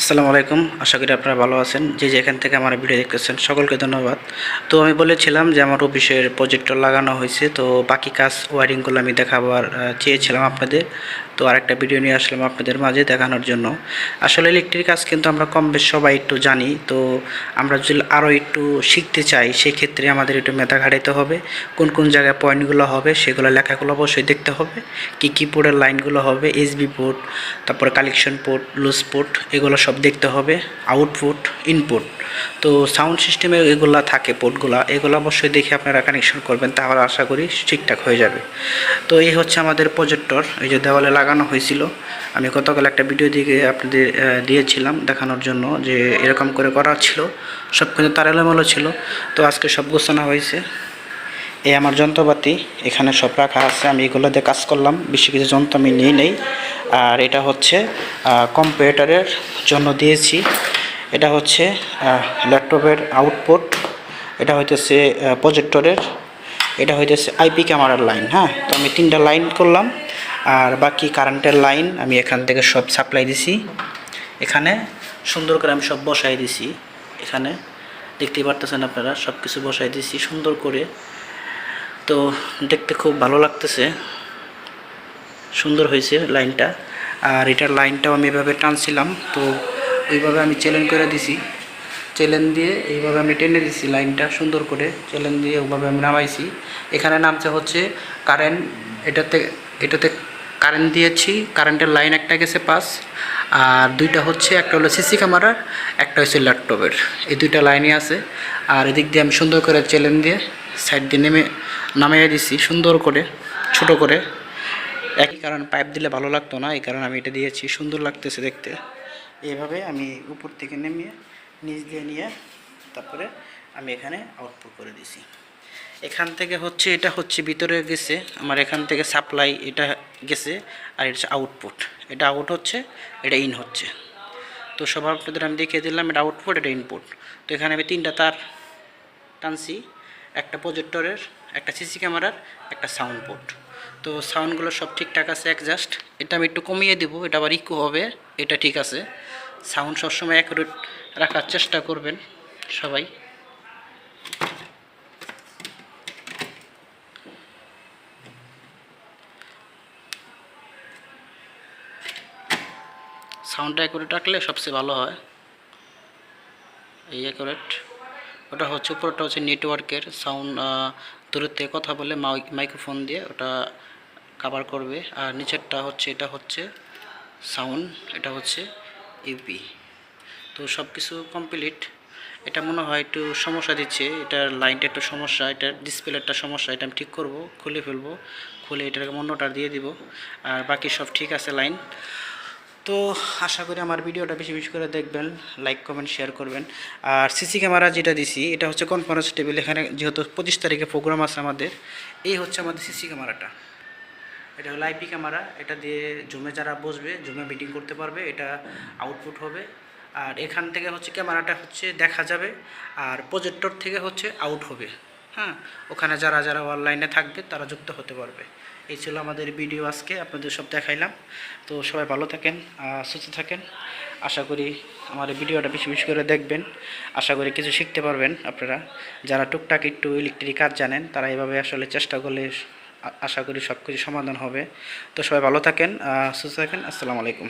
আসসালামু আলাইকুম। আশা করি আপনারা ভালো আছেন। যে যেখান থেকে আমার ভিডিও দেখতেছেন, সকলকে ধন্যবাদ। তো আমি বলেছিলাম যে আমার অফিসের প্রজেক্টর লাগানো হয়েছে। তো বাকি কাজ ওয়ারিংগুলো আমি দেখাবার চেয়েছিলাম আপনাদের। তো আরেকটা ভিডিও নিয়ে আসলাম আপনাদের মাঝে দেখানোর জন্য। আসলে ইলেকট্রিক কাজ কিন্তু আমরা কম বেশ সবাই একটু জানি। তো আমরা যদি আরও একটু শিখতে চাই সেই ক্ষেত্রে আমাদের একটু মেধা ঘাটাইতে হবে। কোন কোন জায়গায় পয়েন্টগুলো হবে, সেগুলো লেখাগুলো অবশ্যই দেখতে হবে। কি কি পোর্টের লাইনগুলো হবে এসবি পোর্ট তারপরে কালেকশন পোর্ট লুজ পোর্ট এগুলো সব দেখতে হবে আউটপুট ইনপুট তো সাউন্ড সিস্টেমে এগুলো থাকে পোর্টগুলো এগুলো অবশ্যই দেখে আপনারা কানেকশন করবেন, তাহলে আশা করি ঠিকঠাক হয়ে যাবে। তো এই হচ্ছে আমাদের প্রজেক্টর এই যে দেওয়ালে লাগানো হয়েছিল। আমি গতকাল একটা ভিডিও দিয়ে আপনাদের দিয়েছিলাম দেখানোর জন্য যে এরকম করে করা ছিল সব কিন্তু তার এলোমেলো ছিল। তো আজকে সব গোছানো হয়েছে। এই আমার যন্ত্রপাতি, এখানে সব রাখা আছে, আমি এগুলো দিয়ে কাজ করলাম, বেশি কিছু যন্ত্র আমি নিয়ে নেই। আর এটা হচ্ছে কম্পিউটারের জন্য দিয়েছি। এটা হচ্ছে ল্যাপটপের আউটপুট এটা হইতেছে প্রজেক্টরের এটা হইতেছে আইপি ক্যামেরার লাইন হ্যাঁ? তো আমি তিনটা লাইন করলাম, আর বাকি কারেন্টের লাইন আমি এখান থেকে সব সাপ্লাই দিছি। এখানে সুন্দর করে আমি সব বসাই দিছি। এখানে দেখতেই পারতেছেন আপনারা সব কিছু বসাই দিছি, সুন্দর করে তো দেখতে খুব ভালো লাগতেছে। সুন্দর হয়েছে লাইনটা। আর এটার লাইনটাও আমি এভাবে টানছিলাম, তো ওইভাবে আমি চ্যালেঞ্জ করে দিছি। চ্যালেঞ্জ দিয়ে এইভাবে আমি টেনে দিছি লাইনটা সুন্দর করে। চ্যালেঞ্জ দিয়ে ওইভাবে আমি নামাইছি। এখানে নামছে হচ্ছে কারেন্ট এটাতে এটাতে কারেন্ট দিয়েছি। কারেন্টের লাইন একটা গেছে পাস আর দুইটা হচ্ছে, একটা হলো সিসি ক্যামেরার একটা হচ্ছে ল্যাপটপের এই দুইটা লাইনই আছে। আর এদিক দিয়ে আমি সুন্দর করে চ্যালেঞ্জ দিয়ে সাইড দিয়ে নেমে নামিয়ে দিছি, সুন্দর করে, ছোট করে। একই কারণ পাইপ দিলে ভালো লাগতো না, এই কারণে আমি এটা দিয়েছি, সুন্দর লাগতেছে দেখতে। এইভাবে আমি উপর থেকে নেমে নিচ দিয়ে নিয়ে, তারপরে আমি এখানে আউটপুট করে দিছি। এখান থেকে হচ্ছে, এটা হচ্ছে, ভিতরে গেছে, আমার এখান থেকে সাপ্লাই এটা গেছে, আর এটা আউটপুট এটা আউট হচ্ছে, এটা ইন হচ্ছে। তো সব আপনাদের আমি দেখিয়ে দিলাম, এটা আউটপুট এটা ইনপুট তো এখানে আমি তিনটা তার টানছি। একটা প্রজেক্টরের একটা সিসি ক্যামেরার একটা সাউন্ড পোর্ট তো সাউন্ডগুলো সব ঠিকঠাক আছে অ্যাডজাস্ট এটা আমি একটু কমিয়ে দেব, এটা আবার ইকো হবে, এটা ঠিক আছে। সাউন্ড সবসময় অ্যাকুরেট রাখার চেষ্টা করবেন সবাই। সাউন্ডটা অ্যাকুরেট রাখলে সবচেয়ে ভালো হয়। এই অ্যাকুরেট ওটা হচ্ছে উপরটা হচ্ছে নেটওয়ার্কের সাউন্ড থেকে কথা বলে মাইক্রোফোন দিয়ে ওটা কাভার করবে। আর নিচেরটা হচ্ছে, এটা হচ্ছে সাউন্ড এটা হচ্ছে ইউপি তো সব কিছু কমপ্লিট এটা মনে হয় একটু সমস্যা দিচ্ছে, এটার লাইনটা একটু সমস্যা, এটার ডিসপ্লেটা সমস্যা, এটা আমি ঠিক করব, খুলে ফেলব, খুলে এটাকে অন্যটা দিয়ে দিব। আর বাকি সব ঠিক আছে লাইন তো আশা করি আমার ভিডিওটা বেশি বেশি করে দেখবেন লাইক কমেন্ট শেয়ার করবেন। আর সিসি ক্যামেরা যেটা দিছি, এটা হচ্ছে কনফারেন্স টেবিল এখানে যেহেতু পঁচিশ তারিখে প্রোগ্রাম আছে আমাদের, এই হচ্ছে আমাদের সিসি ক্যামেরাটা এটা হলো আইপি ক্যামেরা এটা দিয়ে জুমে যারা বসবে, জুমে মিটিং করতে পারবে, এটা আউটপুট হবে। আর এখান থেকে হচ্ছে ক্যামেরাটা হচ্ছে দেখা যাবে, আর প্রজেক্টর থেকে হচ্ছে আউট হবে। হ্যাঁ ওখানে যারা যারা অনলাইনে থাকবে, তারা যুক্ত হতে পারবে। এই ছিল আমাদের ভিডিও আজকে, আপনাদের সব দেখাইলাম। তো সবাই ভালো থাকেন সুস্থ থাকেন। আশা করি আমার ভিডিওটা বেশি বেশি করে দেখবেন। আশা করি কিছু শিখতে পারবেন আপনারা। যারা টুকটাক একটু ইলেকট্রিক কাজ জানেন, তারা এভাবে আসলে চেষ্টা করলে আশা করি সব কিছু সমাধান হবে। তো সবাই ভালো থাকেন সুস্থ থাকেন। আসসালামু আলাইকুম।